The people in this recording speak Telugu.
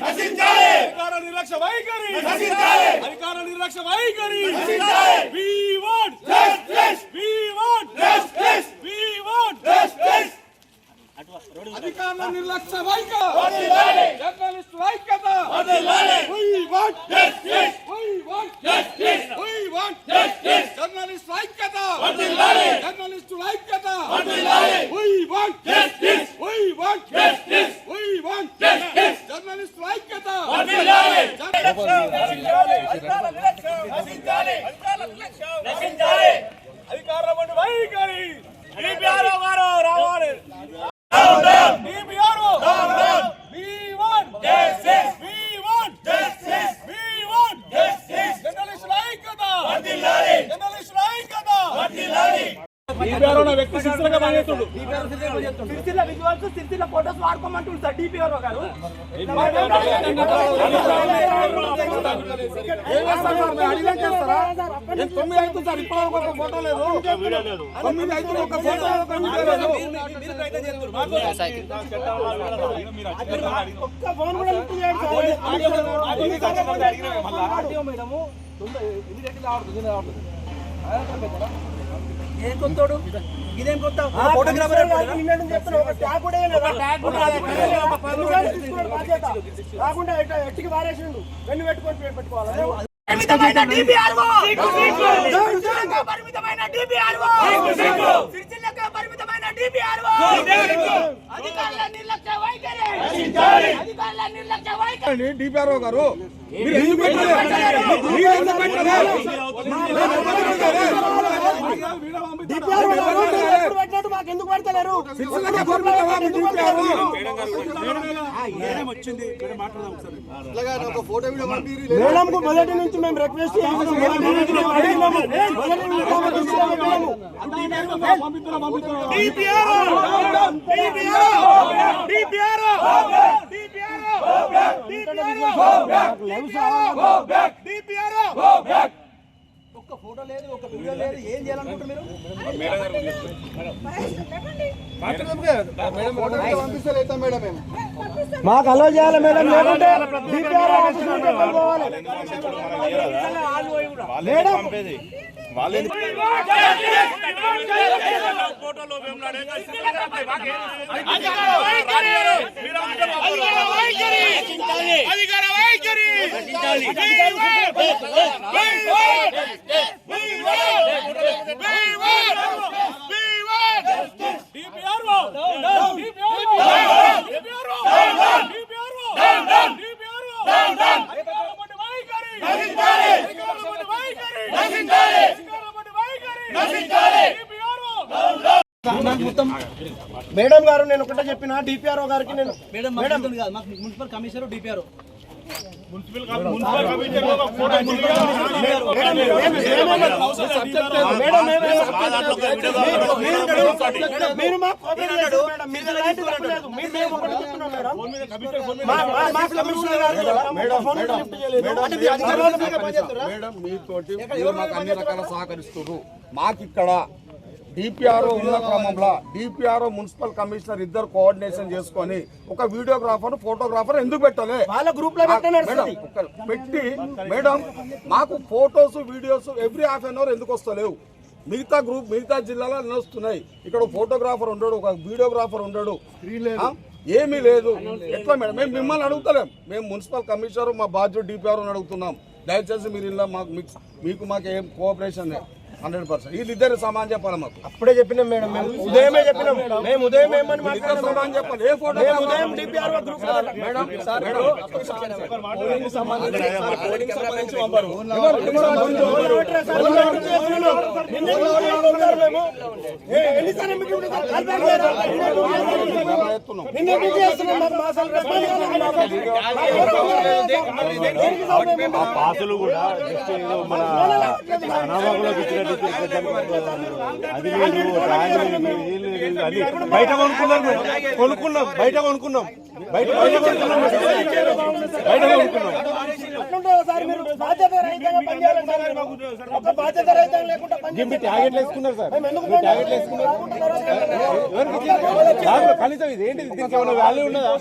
Hasin Jale! Hasin Jale! Hasin Jale! We want justice! అధికార నిర్లక్ష్య వైఖరి వర్ధిల్లాలి జర్నలిస్టుల ఐక్యత వర్ధిల్లాలి సిరిసిల్ల విజువల్స్ సిరిసిల్ల ఫోటోస్ వాడుకోమంటుంది సార్ గారు తొమ్మిది సార్ ఇప్పుడు ఒక ఫోటో లేదు తొమ్మిది ఒక ఫోటో ఒక్క ఫోన్ కూడా లిఫ్ట్ చేయడు ఏం కొత్తోడు ఇదేం కొత్త ఫోటోగ్రాఫర్? రాకుండా ఎట్ట- ఎట్టికి పారేసిండు వెన్ను పెట్టుకొని పెట్టుకోవాలి పరిమితమైన డిపిఆర్ఓ పరిమితమైన డిపిఆర్ఓ సిరిసిల్లకు పరిమితమైన డిపిఆర్ఓ అధికారుల నిర్లక్ష్య వైఖరి అధికారుల నిర్లక్ష్య వైఖరి డిపిఆర్ఓ గారు మీరు ఎందుకు పెట్టలేదు? మీరు ఎందుకు పెట్టలేదు? పెట్టినట్టు మాకు ఎందుకు పెడతలేరు? మేడం కు మొదటి నుంచి మేము రిక్వెస్ట్ చేస్తున్నాము మొదటి నుంచి మేము అడిగినాము మొదటి నుంచి మేము దృష్టిలో పెట్టాము పంపిస్తున్నా, పంపిస్తున్నా. ఒక్క ఫోటో లేదు ఒక వీడియో లేదు. ఏం చేయాలనుకుంటారు మీరు? మాకు అలో చేయాలి మేడం? లేకుంటే నుండి వెళ్ళిపోవాలి. Madam DPRO. DPRO. DPRO. DPRO. DPRO. అధికారుల వంటి వైఖరి. అధికారుల వంటి వైఖరి. అధికారుల వంటి వైఖరి. డిపిఆర్ఓ. మేడం గారు నేను ఒకటే చెప్పిన డిపిఆర్ఓ గారికి నేను madam madam municipal commissioner DPR మీరు మా కోఆపరేట్ చేశారు మేడం మీరు ఎలాంటి తప్పు లేదు మీరు మేము ఒకటి చెప్తున్నాం మేడం మా మా- మా కమిషనర్ గారు కదా, మా ఫోన్ లిఫ్ట్ చేయలేదు. అంటే మీ అధికారులు మీరే పనిచేస్తారా? మేడం మీతోటి మీరు మాకు అన్ని రకాల సహకరిస్తున్నారు మాకు ఇక్కడ డిపిఆర్ఓ ఉన్న క్రమంలో డిపిఆర్ఓ మున్సిపల్ కమిషనర్ ఇద్దరు కోఆర్డినేషన్ చేసుకొని ఒక వీడియోగ్రాఫర్ ఫోటోగ్రాఫర్ ఎందుకు పెట్టలే? వాళ్ళ గ్రూప్లో పెట్టే మేడం మాకు photos videos every half an hour ఎందుకు వస్తలేవు? మిగతా గ్రూప్ మిగతా జిల్లాలో అన్నీ వస్తున్నాయి. ఇక్కడ ఫోటోగ్రాఫర్ ఉండడు ఒక వీడియోగ్రాఫర్ ఉండడు? ఏమీ లేదు. ఎట్లా మేడం? మేము మిమ్మల్ని అడుగుతలేం. మేము మున్సిపల్ కమిషనర్ మా బాధ్యుడు డిపిఆర్ అడుగుతున్నాం. దయచేసి మీరు ఇలా మాకు మీకు మాకు ఏం కోఆపరేషన్ హండ్రెడ్ పర్సెంట్ వీళ్ళిద్దరు సమానం చెప్పాలి మాకు అప్పుడే చెప్పినాం మేడం మేము ఉదయమే చెప్పినాం మేము ఉదయం ఏమని మాట్లాడాం సమానం చెప్పాలి ఫోటో ఉదయం డిపిఆర్ గ్రూప్ మేడం సార్ పాసులు కూడా మన అనామకులకు ఇచ్చిన బయట కొనుక్కున్నాం కొనుక్కున్నాం బయట కొనుక్కున్నాం బయట బయట కొనుక్కున్నాం బయట వేసుకున్నారు సార్ మీరు వేసుకున్నారు కనీసం ఇది ఏంటి దీనికి ఏమైనా వాల్యూ ఉన్నదా